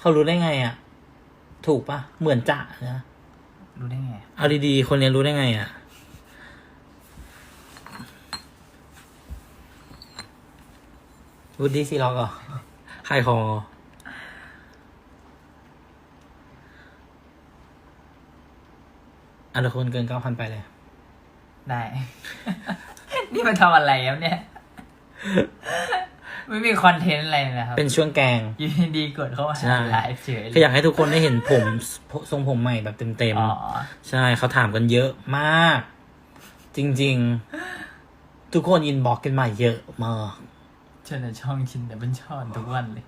เขารู้ได้ไงอะ ถูกปะเหมือนจะนะรู้ได้ไง เอาดีๆ คนเนี้ยรู้ได้ไงอะ วูดดี้ซีล็อกเหรอใครคองเหรออันละคนเกินเก้าพันไปเลย ได้ นี่มันทำอะไรครับเนี่ย ไม่มีคอนเทนต์อะไรเลยนะครับเป็นช่วงแกงอยูดีๆกดเข้ามาใช่ ไลฟ์เฉยเลก็อยากให้ทุกคนได้เห็นผม ทรงผมใหม่แบบเต็มอ๋อๆ ใช่เขาถามกันเยอะมาก จริงๆ ทุกคนอินบ็อกกันมาเยอะมากฉันจะช่องชินแต่เป็นช่อนทุกวันเลย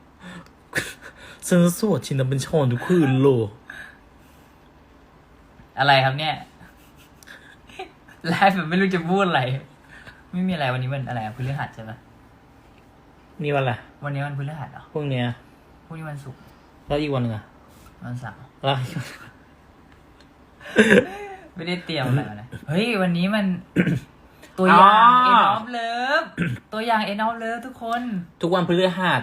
ฉันสวดชินดับเป็นชอนทุกคืนโลอะไรครับเนี่ยไลฟ์แบบไม่รู้จะพูดอะไร ไม่มีอะไรวันนี้มันอะไรอะพฤหัสใช่ปะ นี่วันอะไรวันนี้วันพฤหัสเหรอพวกเนี้ยพรุ่งนี้วันศุกร์แล้วอีกวันหนึงอะวันเสาร์แล้วไม่ได้เตรียมอะไรมาเลยเฮ้ยวันนี้มัน ตัวอย่างอ๋อ End of Love ตัวอย่าง End of Love ทุกคน ทุกวันพฤหัส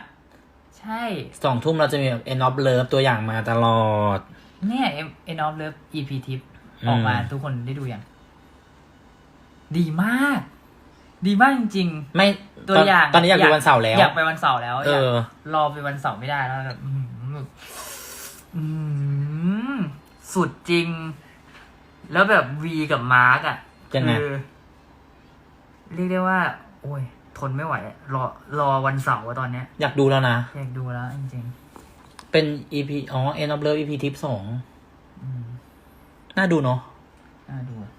ใช่ สองทุ่มเราจะมีแบบ end of love ตัวอย่างมาตลอด เนี่ย End of Love EP ทิปอืมออกมาทุกคนได้ดูยัง ดีมาก ดีมากจริง ๆ ไม่ตัวตนอย่างตอนนี้อยากดูวันเสาร์แล้ว อยากไปวันเสาร์แล้วเออยากรอไปวันเสาร์ไม่ได้แล้วแบบอื้อหืออืมสุดจริง แล้วแบบวีกับมาร์กอะยังไงคือเรียกได้ว่า โอ้ย ทนไม่ไหวอะรอรอวันเสาร์อะตอนเนี้ย อยากดูแล้วนะ อยากดูแล้วจริงเป็น EP อ๋อ end of love EP ทิปสองๆอืมน่าดูเนาะน่าดูอะ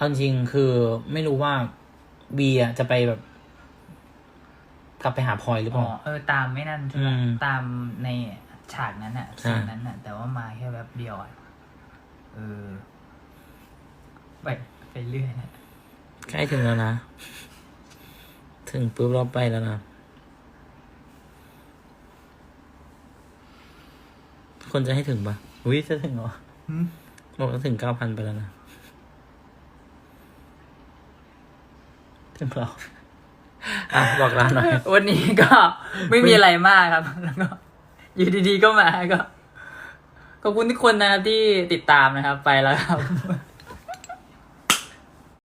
เอาจริงๆคือไม่รู้ว่าบีอะจะไปแบบ กลับไปหาพลอยหรือเปอ๋ล่า อเออตามไม่นั่นใช่ไหมอืมตามในฉากนั้นอะใช่ซีนนั้นอะแต่ว่ามาแค่แวบเดียวอะเออไปไปเรื่อยนะใกล้ถึงแล้วนะ ถึงปุ๊บเราไปแล้วนะ คนจะให้ถึงปะอุ้ยจะถึงเหรอหืมบอกว่าถึงเก้าพันไปแล้วนะ ถึงแล้วอะบอกร้านหน่อย วันนี้ก็ไม่มีอะไรมากครับ แล้วก็อยู่ดีๆก็มาก็ขอบคุณทุกคนนะครับที่ติดตามนะครับ ไปแล้วครับ